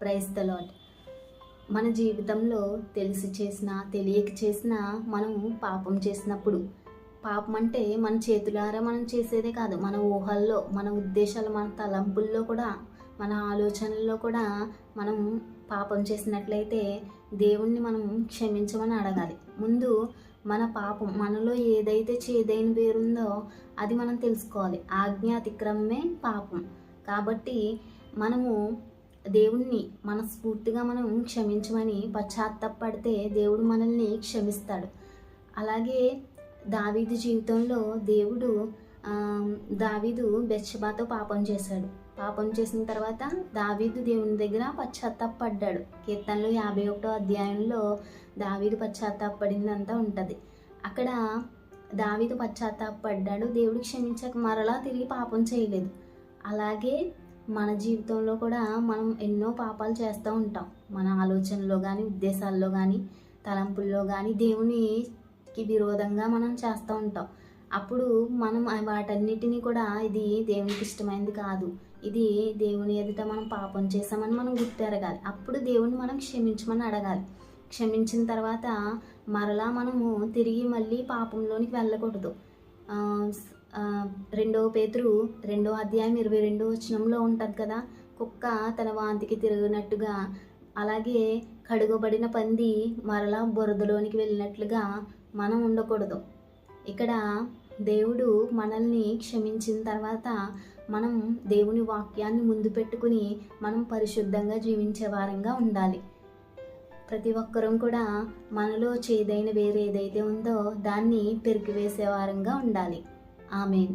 Praise the lord మన జీవితంలో తెలిసి చేసిన తెలియక చేసిన మనం పాపం చేసినప్పుడు పాపం అంటే మన చేతులారా మనం చేసేదే కాదు మన ఊహల్లో మన ఉద్దేశాలు మన తలంపుల్లో కూడా మన ఆలోచనల్లో కూడా మనం పాపం చేసినట్లయితే దేవుణ్ణి మనం క్షమించమని అడగాలి. ముందు మన పాపం మనలో ఏదైతే చేదైన పేరుందో అది మనం తెలుసుకోవాలి. ఆజ్ఞ అతిక్రమమే పాపం. కాబట్టి మనము దేవుణ్ణి మనస్ఫూర్తిగా మనం క్షమించమని పశ్చాత్తపడితే దేవుడు మనల్ని క్షమిస్తాడు. అలాగే దావీదు జీవితంలో దేవుడు దావీదు బెచ్చబాతో పాపం చేశాడు. పాపం చేసిన తర్వాత దావీదు దేవుని దగ్గర పశ్చాత్తాపడ్డాడు. కీర్తనలు యాభై ఒకటో అధ్యాయంలో దావీదు పశ్చాత్తాపడిందంతా ఉంటుంది. అక్కడ దావీదు పశ్చాత్తాపడ్డాడు. దేవుడు క్షమించక మరలా తిరిగి పాపం చేయలేదు. అలాగే మన జీవితంలో కూడా మనం ఎన్నో పాపాలు చేస్తూ ఉంటాం. మన ఆలోచనలో కానీ ఉద్దేశాల్లో కానీ తలంపుల్లో కానీ దేవునికి విరోధంగా మనం చేస్తూ ఉంటాం. అప్పుడు మనం వాటన్నిటినీ వాటన్నిటిని కూడా ఇది దేవునికి ఇష్టమైనది కాదు. ఇది దేవుని ఎదుట మనం పాపం చేసామని మనం గుర్తెరగాలి. అప్పుడు దేవుని మనం క్షమించమని అడగాలి. క్షమించిన తర్వాత మరలా మనము తిరిగి మళ్ళీ పాపంలోనికి వెళ్ళకూడదు. రెండో పేతురు రెండో అధ్యాయం ఇరవై రెండో వచనంలో ఉంటుంది కదా? కుక్క తన వాంతికి తిరిగినట్టుగా అలాగే కడుగబడిన పంది మరలా బురదలోనికి వెళ్ళినట్లుగా మనం ఉండకూడదు. ఇక్కడ దేవుడు మనల్ని క్షమించిన తర్వాత మనం దేవుని వాక్యాన్ని ముందు పెట్టుకుని మనం పరిశుద్ధంగా జీవించే వారంగా ఉండాలి. ప్రతి ఒక్కరూ కూడా మనలో చేదైన వేరే ఏదైతే ఉందో దాన్ని పెరిగివేసే వారంగా ఉండాలి. ആമേൻ